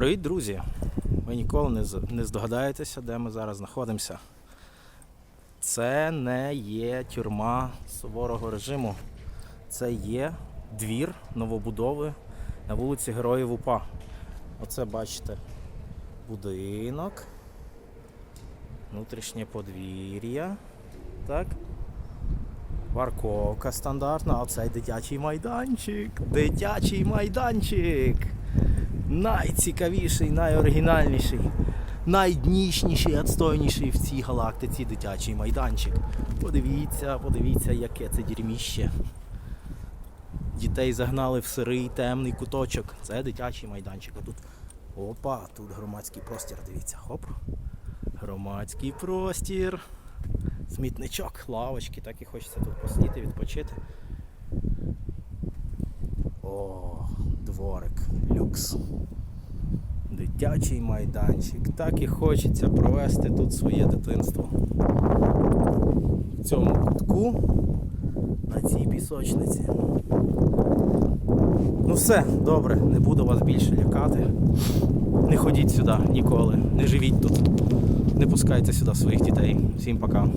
Привіт, друзі! Ви ніколи не, здогадаєтеся, де ми зараз знаходимося. Це не є тюрма суворого режиму. Це є двір новобудови на вулиці Героїв УПА. Оце бачите будинок, внутрішнє подвір'я. Так. Парковка стандартна, а це дитячий майданчик. Дитячий майданчик. Найцікавіший, найоригінальніший, найднішніший, відстойніший в цій галактиці дитячий майданчик. Подивіться, подивіться, яке це дірміще. Дітей загнали в сирий темний куточок. Це дитячий майданчик. А тут. Опа, тут громадський простір, дивіться, хоп. Громадський простір. Смітничок, лавочки, так і хочеться тут посидіти, відпочити. О, дворик, люкс. Дитячий майданчик. Так і хочеться провести тут своє дитинство. В цьому кутку, на цій пісочниці. Ну все, добре, не буду вас більше лякати. Не ходіть сюди ніколи, не живіть тут. Не пускайте сюди своїх дітей. Всім пока.